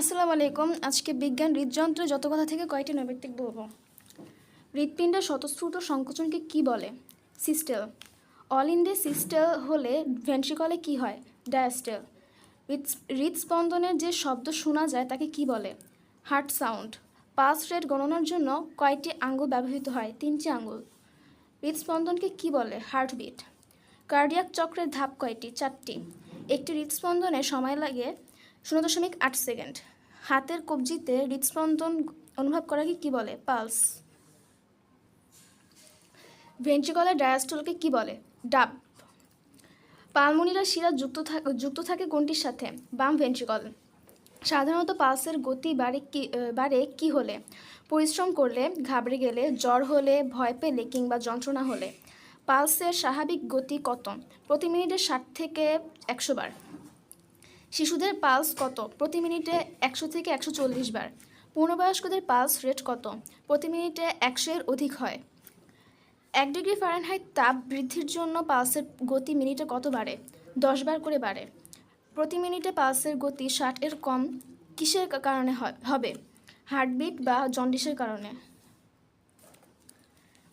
আসসালামু আলাইকুম। আজকে বিজ্ঞান হৃদযন্ত্রে যত কথা থেকে কয়টি নৈমিত্তিক বলব। হৃৎপিণ্ডের স্বতঃস্ফূর্ত সংকোচনকে কি বলে? সিস্টেল। অল ইন্ডে সিস্টেল হলে ভেন্ট্রিকলে কি হয়? ডায়াস্টেল। হৃদস্পন্দনের যে শব্দ শোনা যায় তাকে কি বলে? Heart sound. পালস রেট গণনার জন্য কয়টি আঙ্গুল ব্যবহৃত হয়, তিনটি আঙ্গুল। হৃদস্পন্দনকে কি বলে? হার্টবিট। কার্ডিয়াক চক্রের ধাপ কয়টি? চারটি। একটি হৃদস্পন্দনে সময় লাগে শূন্য দশমিক আট সেকেন্ড। হাতের কবজিতে হৃদস্পন্দন অনুভব করাকে কি বলে? পালস। ভেন্ট্রিকলের ডায়াস্টলকে কি বলে? ডাব। পালমনিরা শিরা যুক্ত থাকে যুক্ত থাকে কোনটির সাথে? বাম ভেন্ট্রিকল। সাধারণত পালসের গতি বাড়ে কি বাড়ে কি হলে? পরিশ্রম করলে, ঘাবড়ে গেলে, জ্বর হলে, ভয় পেলে কিংবা যন্ত্রণা হলে। পালসের স্বাভাবিক গতি কত? প্রতি মিনিটে ষাট থেকে একশো বার। শিশুদের পালস কত? প্রতি মিনিটে একশো থেকে একশো চল্লিশ বার। পূর্ণবয়স্কদের পালস রেট কত? প্রতি মিনিটে একশো এর অধিক হয়। এক ডিগ্রি ফারেনহাইট তাপ বৃদ্ধির জন্য পালসের গতি মিনিটে কত বাড়ে? দশ বার করে বাড়ে। প্রতি মিনিটে পালসের গতি ষাট এর কম কিসের কারণে হবে? হার্টবিট বা জন্ডিসের কারণে।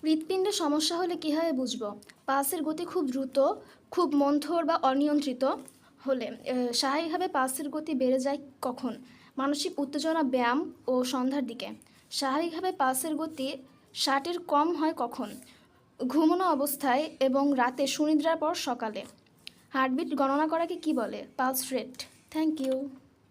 হৃৎপিণ্ডে সমস্যা হলে কীভাবে বুঝব? পালসের গতি খুব দ্রুত, খুব মন্থর বা অনিয়ন্ত্রিত। হলে স্বাভাবিকভাবে পালসের গতি বেড়ে যায় কখন? মানসিক উত্তেজনা, ব্যায়াম ও সন্ধ্যার দিকে। স্বাভাবিকভাবে পালসের গতি ষাটের কম হয় কখন? ঘুমনো অবস্থায় এবং রাতে সুনিদ্রার পর সকালে। হার্টবিট গণনা করাকে কি বলে? Pulse rate. Thank you.